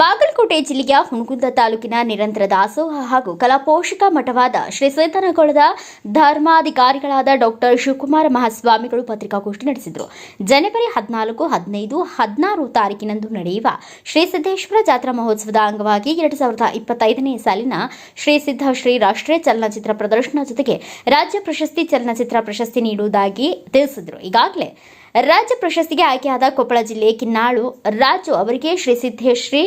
ಬಾಗಲಕೋಟೆ ಜಿಲ್ಲೆಯ ಹುಣಗುಂದ ತಾಲೂಕಿನ ನಿರಂತರ ದಾಸೋಹ ಹಾಗೂ ಕಲಾಪೋಷಕ ಮಠವಾದ ಶ್ರೀ ಸೇತನಗೊಳದ ಧರ್ಮಾಧಿಕಾರಿಗಳಾದ ಡಾಕ್ಟರ್ ಶಿವಕುಮಾರ ಮಹಾಸ್ವಾಮಿಗಳು ಪತ್ರಿಕಾಗೋಷ್ಠಿ ನಡೆಸಿದರು. ಜನವರಿ ಹದಿನಾಲ್ಕು, ಹದಿನೈದು, ಹದಿನಾರು ತಾರೀಕಿನಂದು ನಡೆಯುವ ಶ್ರೀ ಸಿದ್ದೇಶ್ವರ ಜಾತ್ರಾ ಮಹೋತ್ಸವದ ಅಂಗವಾಗಿ ಎರಡು ಸಾವಿರದ ಇಪ್ಪತ್ತೈದನೇ ಸಾಲಿನ ಶ್ರೀ ಸಿದ್ಧ ಶ್ರೀ ರಾಷ್ಟ್ರೀಯ ಚಲನಚಿತ್ರ ಪ್ರದರ್ಶನ ಜೊತೆಗೆ ರಾಜ್ಯ ಪ್ರಶಸ್ತಿ ಚಲನಚಿತ್ರ ಪ್ರಶಸ್ತಿ ನೀಡುವುದಾಗಿ ತಿಳಿಸಿದರು. ಈಗಾಗಲೇ ರಾಜ್ಯ ಪ್ರಶಸ್ತಿಗೆ ಆಯ್ಕೆಯಾದ ಕೊಪ್ಪಳ ಜಿಲ್ಲೆ ಕಿನ್ನಾಳು. ರಾಜು ಅವರಿಗೆ ಶ್ರೀ ಸಿದ್ದೇಶ್ರೀ,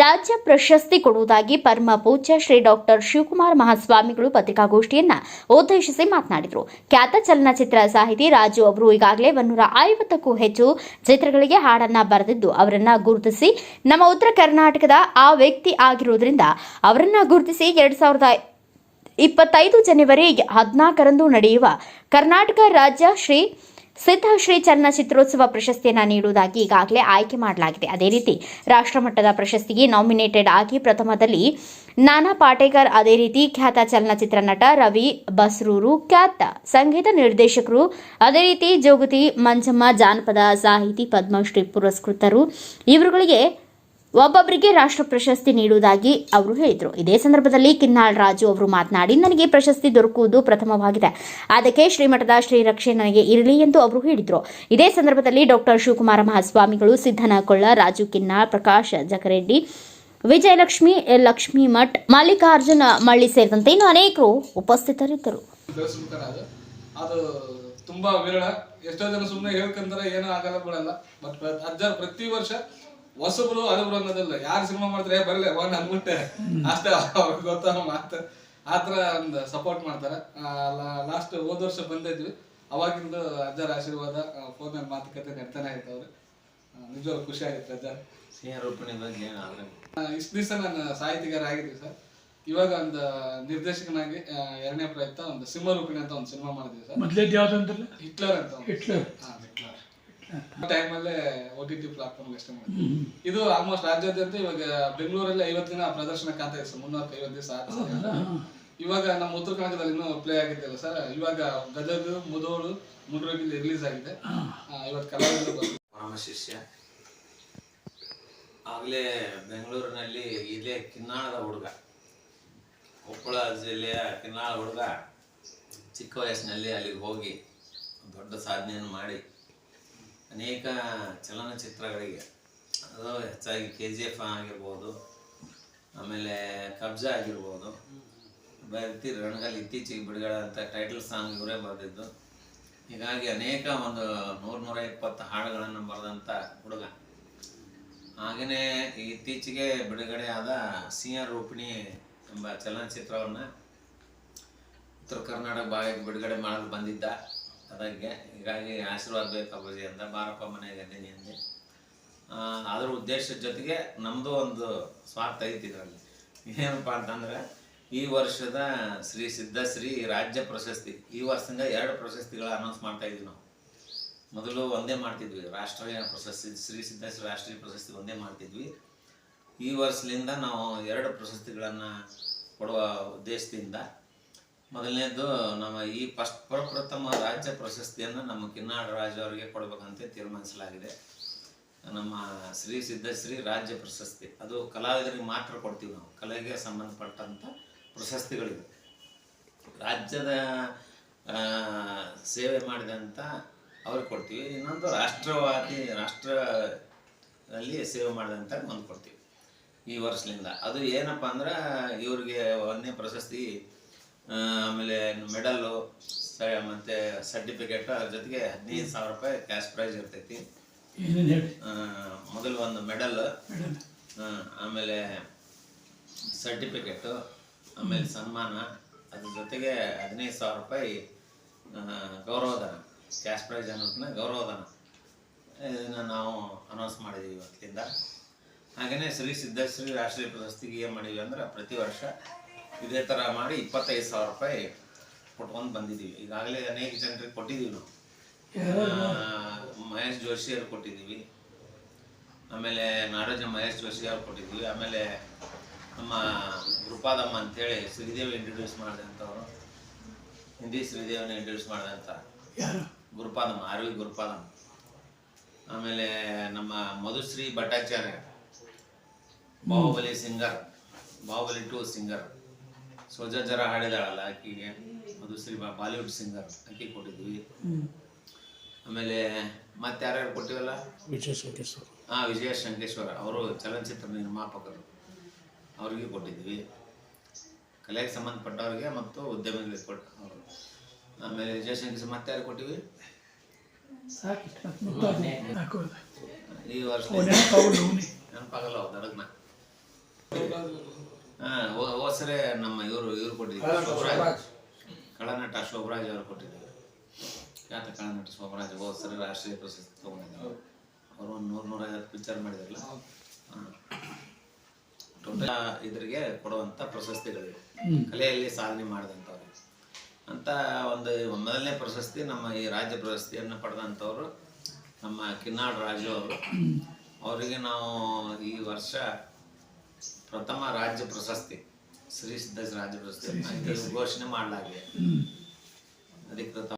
ರಾಜ್ಯ ಪ್ರಶಸ್ತಿ ಕೊಡುವುದಾಗಿ ಪರಮ ಪೂಜ್ಯ ಶ್ರೀ ಡಾಕ್ಟರ್ ಶಿವಕುಮಾರ್ ಮಹಾಸ್ವಾಮಿಗಳು ಪತ್ರಿಕಾಗೋಷ್ಠಿಯನ್ನ ಉದ್ದೇಶಿಸಿ ಮಾತನಾಡಿದರು. ಖ್ಯಾತ ಚಲನಚಿತ್ರ ಸಾಹಿತಿ ರಾಜು ಅವರು ಈಗಾಗಲೇ ಒಂದೂರ ಐವತ್ತಕ್ಕೂ ಹೆಚ್ಚು ಚಿತ್ರಗಳಿಗೆ ಹಾಡನ್ನ ಬರೆದಿದ್ದು, ಅವರನ್ನ ಗುರುತಿಸಿ ನಮ್ಮ ಉತ್ತರ ಕರ್ನಾಟಕದ ಆ ವ್ಯಕ್ತಿ ಆಗಿರುವುದರಿಂದ ಅವರನ್ನ ಗುರುತಿಸಿ ಎರಡ್ ಸಾವಿರದ ಇಪ್ಪತ್ತೈದು ಜನವರಿ ಹದಿನಾಲ್ಕರಂದು ನಡೆಯುವ ಕರ್ನಾಟಕ ರಾಜ್ಯ ಶ್ರೀ ಸಿದ್ಧ ಶ್ರೀ ಚಲನಚಿತ್ರೋತ್ಸವ ಪ್ರಶಸ್ತಿಯನ್ನು ನೀಡುವುದಾಗಿ ಈಗಾಗಲೇ ಆಯ್ಕೆ ಮಾಡಲಾಗಿದೆ. ಅದೇ ರೀತಿ ರಾಷ್ಟ್ರಮಟ್ಟದ ಪ್ರಶಸ್ತಿಗೆ ನಾಮಿನೇಟೆಡ್ ಆಗಿ ಪ್ರಥಮದಲ್ಲಿ ನಾನಾ ಪಾಟೇಕರ್, ಅದೇ ರೀತಿ ಖ್ಯಾತ ಚಲನಚಿತ್ರ ನಟ ರವಿ ಬಸ್ರೂರು, ಖ್ಯಾತ ಸಂಗೀತ ನಿರ್ದೇಶಕರು, ಅದೇ ರೀತಿ ಜೋಗತಿ, ಮಂಜಮ್ಮ, ಜಾನಪದ ಸಾಹಿತಿ, ಪದ್ಮಶ್ರೀ ಪುರಸ್ಕೃತರು, ಇವರುಗಳಿಗೆ ಒಬ್ಬೊಬ್ಬರಿಗೆ ರಾಷ್ಟ್ರ ಪ್ರಶಸ್ತಿ ನೀಡುವುದಾಗಿ ಅವರು ಹೇಳಿದರು. ಇದೇ ಸಂದರ್ಭದಲ್ಲಿ ಕಿನ್ನಾಳ್ ರಾಜು ಅವರು ಮಾತನಾಡಿ, ನನಗೆ ಪ್ರಶಸ್ತಿ ದೊರಕುವುದು ಪ್ರಥಮವಾಗಿದೆ. ಅದಕ್ಕೆ ಶ್ರೀಮಠದ ಶ್ರೀರಕ್ಷೆ ನನಗೆ ಇರಲಿ ಎಂದು ಅವರು ಹೇಳಿದರು. ಇದೇ ಸಂದರ್ಭದಲ್ಲಿ ಡಾಕ್ಟರ್ ಶಿವಕುಮಾರ ಮಹಾಸ್ವಾಮಿಗಳು ಸಿದ್ದನಕೊಳ್ಳ ರಾಜು ಕಿನ್ನಾಳ್, ಪ್ರಕಾಶ್ ಜಕರೆಡ್ಡಿ, ವಿಜಯಲಕ್ಷ್ಮಿ, ಲಕ್ಷ್ಮೀ ಮಠ್, ಮಲ್ಲಿಕಾರ್ಜುನ ಮಳ್ಳಿ ಸೇರಿದಂತೆ ಇನ್ನು ಅನೇಕರು ಉಪಸ್ಥಿತರಿದ್ದರು. ತುಂಬಾ ವಿರಳ. ಎಷ್ಟೋ ಜನ ಸುಮ್ಮನೆ ಹೇಳ್ಕೊಂತಾರೆ, ಏನೂ ಆಗಲ್ಲ ಬಿಡಲ್ಲ. ಪ್ರತಿ ವರ್ಷ ಹೊಸಬ್ರು ಅದೊಬ್ರು ಅನ್ನೋದಿಲ್ಲ. ಯಾರು ಸಿನಿಮಾ ಮಾಡ್ತಾರೆ ಬರಲಿ ಒಂದು ಅಂದ್ಬಿಟ್ಟೆ ಅಷ್ಟೇ ಅವ್ರಿಗೆ ಗೊತ್ತಾಗ ಮಾತು. ಆ ಥರ ಒಂದು ಸಪೋರ್ಟ್ ಮಾಡ್ತಾರೆ. ಲಾಸ್ಟ್ ಹೋದ ವರ್ಷ ಬಂದಿದ್ವಿ. ಅವಾಗಿಂದ ಅಜ್ಜರ ಆಶೀರ್ವಾದ ಫೋನಲ್ಲಿ ಮಾತುಕತೆ ನಡ್ತಾನೆ ಆಯ್ತು ಅವ್ರು ನಿಜವಾಗ್ಲೂ ಖುಷಿ ಆಗಿತ್ತು ಅಜ್ಜ ಸಿಂಹ ರೂಪಿಣಿ ಬಗ್ಗೆ ಇಷ್ಟು ದಿವಸ ನಾನು ಸಾಹಿತಿಗಾರ ಆಗಿದ್ದೆ ಸರ್. ಇವಾಗ ಒಂದು ನಿರ್ದೇಶಕನಾಗಿ ಎರಡನೇ ಪ್ರಯತ್ನ ಒಂದು ಸಿಂಹ ರೂಪಿಣಿ ಅಂತ ಒಂದು ಸಿನಿಮಾ ಮಾಡಿದ್ವಿ ಸರ್. ಮೊದಲೇದು ಯಾವ್ದು ಅಂತಲ್ಲ ಹಿಟ್ಲರ್ ಅಂತ ಹಿಟ್ಲರ್. ಹಾ, ಹಿಟ್ಲರ್. ಟೈಮಲ್ಲೇ ಓ ಟಿ ಟಿ ಪ್ಲಾಟ್ಫಾರ್ಮ್ ಅಷ್ಟೇ ಮಾಡಿ ಇದು ಆಲ್ಮೋಸ್ಟ್ ರಾಜ್ಯಾದ್ಯಂತ ಇವಾಗ ಬೆಂಗಳೂರಲ್ಲಿ ಐವತ್ತು ದಿನ ಪ್ರದರ್ಶನ ಕಾಂತ ಇದೆ ಸರ್. ಮುನ್ನೂರ ಐವತ್ತು ದಿವಸ ಇವಾಗ ನಮ್ಮ ಉತ್ತರ ಕನ್ನಡದಲ್ಲಿ ಇನ್ನೂ ಪ್ಲೇ ಆಗಿದ್ದಲ್ಲ ಸರ್. ಇವಾಗ ಗದಗ ಮುದೋಳು ಮುಂಡ್ರಗಿಲ್ಲಿ ರಿಲೀಸ್ ಆಗಿದೆ. ಆ, ಇವತ್ತು ಕಲಾವಿದರು. ಪರಮ ಶಿಷ್ಯ. ಆಗಲೇ ಬೆಂಗಳೂರಿನಲ್ಲಿ ಇಲ್ಲೇ ಕಿನ್ನಾಳದ ಹುಡುಗ. ಕೊಪ್ಪಳ ಜಿಲ್ಲೆಯ ಕಿನ್ನಾಳ ಹುಡುಗ ಚಿಕ್ಕ ವಯಸ್ಸಿನಲ್ಲಿ ಅಲ್ಲಿಗೆ ಹೋಗಿ ದೊಡ್ಡ ಸಾಧನೆಯನ್ನು ಮಾಡಿ ಅನೇಕ ಚಲನಚಿತ್ರಗಳಿಗೆ, ಅದು ಹೆಚ್ಚಾಗಿ ಕೆ ಜಿ ಎಫ್ ಆಗಿರ್ಬೋದು, ಆಮೇಲೆ ಕಬ್ಜಾ ಆಗಿರ್ಬೋದು ಬರ್ತಿ ರಣಗಲ್ ಇತ್ತೀಚೆಗೆ ಬಿಡುಗಡೆ ಅಂತ ಟೈಟಲ್ ಸಾಂಗ್ ಇವರೇ ಬರೆದಿದ್ದು. ಹೀಗಾಗಿ ಅನೇಕ ಒಂದು ನೂರ ನೂರ ಇಪ್ಪತ್ತು ಹಾಡುಗಳನ್ನು ಬರೆದಂಥ ಹುಡುಗ. ಹಾಗೆಯೇ ಇತ್ತೀಚೆಗೆ ಬಿಡುಗಡೆಯಾದ ಸಿಂಹ ರೂಪಿಣಿ ಎಂಬ ಚಲನಚಿತ್ರವನ್ನು ಉತ್ತರ ಕರ್ನಾಟಕ ಭಾಗಕ್ಕೆ ಬಿಡುಗಡೆ ಮಾಡಲು ಬಂದಿದ್ದ. ಅದಕ್ಕೆ ಹೀಗಾಗಿ ಆಶೀರ್ವಾದ ಬೇಕು ಅಂತ ಬಾರಪ್ಪ ಮನೆಗೆ ಅದೇನಿ ಅಂದೆ. ಅದ್ರ ಉದ್ದೇಶದ ಜೊತೆಗೆ ನಮ್ಮದು ಒಂದು ಸ್ವಾರ್ಥ ಐತಿ ಇದರಲ್ಲಿ. ಏನಪ್ಪ ಅಂತಂದ್ರೆ ಈ ವರ್ಷದ ಶ್ರೀ ಸಿದ್ಧಶ್ರೀ ರಾಜ್ಯ ಪ್ರಶಸ್ತಿ. ಈ ವರ್ಷದಿಂದ ಎರಡು ಪ್ರಶಸ್ತಿಗಳ ಅನೌನ್ಸ್ ಮಾಡ್ತಾ ಇದ್ವಿ ನಾವು. ಮೊದಲು ಒಂದೇ ಮಾಡ್ತಿದ್ವಿ. ರಾಷ್ಟ್ರೀಯ ಪ್ರಶಸ್ತಿ, ಶ್ರೀ ಸಿದ್ಧಶ್ರೀ ರಾಷ್ಟ್ರೀಯ ಪ್ರಶಸ್ತಿ ಒಂದೇ ಮಾಡ್ತಿದ್ವಿ. ಈ ವರ್ಷದಿಂದ ನಾವು ಎರಡು ಪ್ರಶಸ್ತಿಗಳನ್ನು ಕೊಡುವ ಉದ್ದೇಶದಿಂದ ಮೊದಲನೇದು ನಮ್ಮ ಈ ಫಸ್ಟ್ ಪ್ರಪ್ರಥಮ ರಾಜ್ಯ ಪ್ರಶಸ್ತಿಯನ್ನು ನಮ್ಮ ಕಿನ್ನಾಳ ರಾಜ ಅವರಿಗೆ ಕೊಡಬೇಕಂತ ತೀರ್ಮಾನಿಸಲಾಗಿದೆ. ನಮ್ಮ ಶ್ರೀ ಸಿದ್ಧಶ್ರೀ ರಾಜ್ಯ ಪ್ರಶಸ್ತಿ. ಅದು ಕಲಾವಿದರಿಗೆ ಮಾತ್ರ ಕೊಡ್ತೀವಿ ನಾವು. ಕಲೆಗೆ ಸಂಬಂಧಪಟ್ಟಂಥ ಪ್ರಶಸ್ತಿಗಳಿವೆ. ರಾಜ್ಯದ ಸೇವೆ ಮಾಡಿದಂಥ ಅವ್ರಿಗೆ ಕೊಡ್ತೀವಿ. ಇನ್ನೊಂದು ರಾಷ್ಟ್ರವಾದಿ, ರಾಷ್ಟ್ರದಲ್ಲಿ ಸೇವೆ ಮಾಡಿದಂಥ ಒಂದು ಕೊಡ್ತೀವಿ ಈ ವರ್ಷದಿಂದ. ಅದು ಏನಪ್ಪ ಅಂದ್ರೆ ಇವ್ರಿಗೆ ಒಂದನೇ ಪ್ರಶಸ್ತಿ ಆಮೇಲೆ ಮೆಡಲ್ಲು ಮತ್ತೆ ಮತ್ತು ಸರ್ಟಿಫಿಕೇಟ್ ಅದ್ರ ಜೊತೆಗೆ ಹದಿನೈದು ಸಾವಿರ ರೂಪಾಯಿ ಕ್ಯಾಶ್ ಪ್ರೈಸ್ ಇರ್ತೈತಿ. ಮೊದಲು ಒಂದು ಮೆಡಲ್ ಆಮೇಲೆ ಸರ್ಟಿಫಿಕೇಟು ಆಮೇಲೆ ಸನ್ಮಾನ ಅದ್ರ ಜೊತೆಗೆ ಹದಿನೈದು ಸಾವಿರ ರೂಪಾಯಿ ಗೌರವಧನ ಕ್ಯಾಶ್ ಪ್ರೈಸ್ ಅನ್ನೋದನ್ನ ಗೌರವಧನ. ಇದನ್ನು ನಾವು ಅನೌನ್ಸ್ ಮಾಡಿದ್ದೀವಿ ಇವತ್ತಿಂದ. ಹಾಗೆಯೇ ಶ್ರೀ ಸಿದ್ಧಶ್ರೀ ರಾಷ್ಟ್ರೀಯ ಪ್ರಶಸ್ತಿಗೆ ಏನು ಮಾಡಿದ್ವಿ ಅಂದ್ರೆ ಪ್ರತಿ ವರ್ಷ ಇದೇ ಥರ ಮಾಡಿ ಇಪ್ಪತ್ತೈದು ಸಾವಿರ ರೂಪಾಯಿ ಕೊಟ್ಕೊಂಡು ಬಂದಿದ್ದೀವಿ. ಈಗಾಗಲೇ ಅನೇಕ ಜನರಿಗೆ ಕೊಟ್ಟಿದ್ದೀವಿ ನಾವು. ಮಹೇಶ್ ಜೋಶಿ ಅವ್ರು ಕೊಟ್ಟಿದ್ದೀವಿ. ಆಮೇಲೆ ನಾಡೋಜ ಮಹೇಶ್ ಜೋಶಿ ಅವ್ರು ಕೊಟ್ಟಿದ್ದೀವಿ. ಆಮೇಲೆ ನಮ್ಮ ಗುರುಪಾದಮ್ಮ ಅಂತೇಳಿ ಶ್ರೀದೇವಿ ಇಂಟ್ರೊಡ್ಯೂಸ್ ಮಾಡಿದಂಥವ್ರು. ಹಿಂದಿ ಶ್ರೀದೇವನ ಇಂಟ್ರೊಡ್ಯೂಸ್ ಮಾಡಿದಂಥ ಗುರುಪಾದಮ್ಮ ಆರ್ ವಿ ಗುರುಪಾದಮ್ಮ. ಆಮೇಲೆ ನಮ್ಮ Madhushree Bhattacharya Baahubali singer Baahubali two singer. Soja Zara ಹಾಡಿದಾಳಲ್ಲ ಆಕಿಗೆ. ಅದು ಶ್ರೀ ಬಾಲಿವುಡ್ ಸಿಂಗರ್ ಆಕಿ ಕೊಟ್ಟಿದ್ವಿ. ಆಮೇಲೆ ಮತ್ತೆ ಯಾರ್ಯಾರು ಕೊಟ್ಟಿವಲ್ಲ? ವಿಜಯ ಶಂಕೇಶ್ವರ. ಹಾ ವಿಜಯ ಶಂಕೇಶ್ವರ. ಅವರು ಚಲನಚಿತ್ರ ನಿರ್ಮಾಪಕರು. ಅವ್ರಿಗೆ ಕೊಟ್ಟಿದ್ವಿ. ಕಲೆಗೆ ಸಂಬಂಧಪಟ್ಟವ್ರಿಗೆ ಮತ್ತು ಉದ್ಯಮಿಗಳಿಗೆ ಕೊಟ್ಟ ಅವರು. ಆಮೇಲೆ ವಿಜಯ ಶಂಕೇಶ್ವರ ಮತ್ತೆ ಯಾರು ಕೊಟ್ಟಿವಿ ಈ ವರ್ಷ ನೆನಪಾಗಲ್ಲ ದಡಗ್ನ ಹೋಸರೆ ನಮ್ಮ ಇವರು ಇವರು ಕೊಟ್ಟಿದ್ದಾರೆ ಶೋಭರಾಜ್ ಕಳನಟ ಶೋಭರಾಜ್ ಅವರು ಕೊಟ್ಟಿದ್ದಾರೆ ಖ್ಯಾತ ಕಳನಟ ಶೋಭರಾಜ್ ಹೋಸರೆ ರಾಷ್ಟ್ರೀಯ ಪ್ರಶಸ್ತಿ ತಗೊಂಡಿದ್ದಾರೆ. ಅವರು ಒಂದು ನೂರು ನೂರೈವತ್ತು ಪಿಕ್ಚರ್ ಮಾಡಿದಾರಲ್ಲ? ಟೋಟಲ್ ಇದ್ರಿಗೆ ಕೊಡುವಂಥ ಪ್ರಶಸ್ತಿಗಳಿವೆ. ಕಲೆಯಲ್ಲಿ ಸಾಧನೆ ಮಾಡಿದಂಥವ್ರು. ಅಂತ ಒಂದು ಮೊದಲನೇ ಪ್ರಶಸ್ತಿ ನಮ್ಮ ಈ ರಾಜ್ಯ ಪ್ರಶಸ್ತಿಯನ್ನು ಪಡೆದಂಥವ್ರು ನಮ್ಮ ಕಿನ್ನಾಡ್ ರಾಜು ಅವರು. ಅವರಿಗೆ ನಾವು ಈ ವರ್ಷ ಪ್ರಥಮ ರಾಜ್ಯ ಪ್ರಶಸ್ತಿ ಶ್ರೀ ಸಿದ್ಧ ರಾಜ್ಯ ಪ್ರಶಸ್ತಿ ಘೋಷಣೆ ಮಾಡಲಾಗಿದೆ. ಅಧಿಕೃತ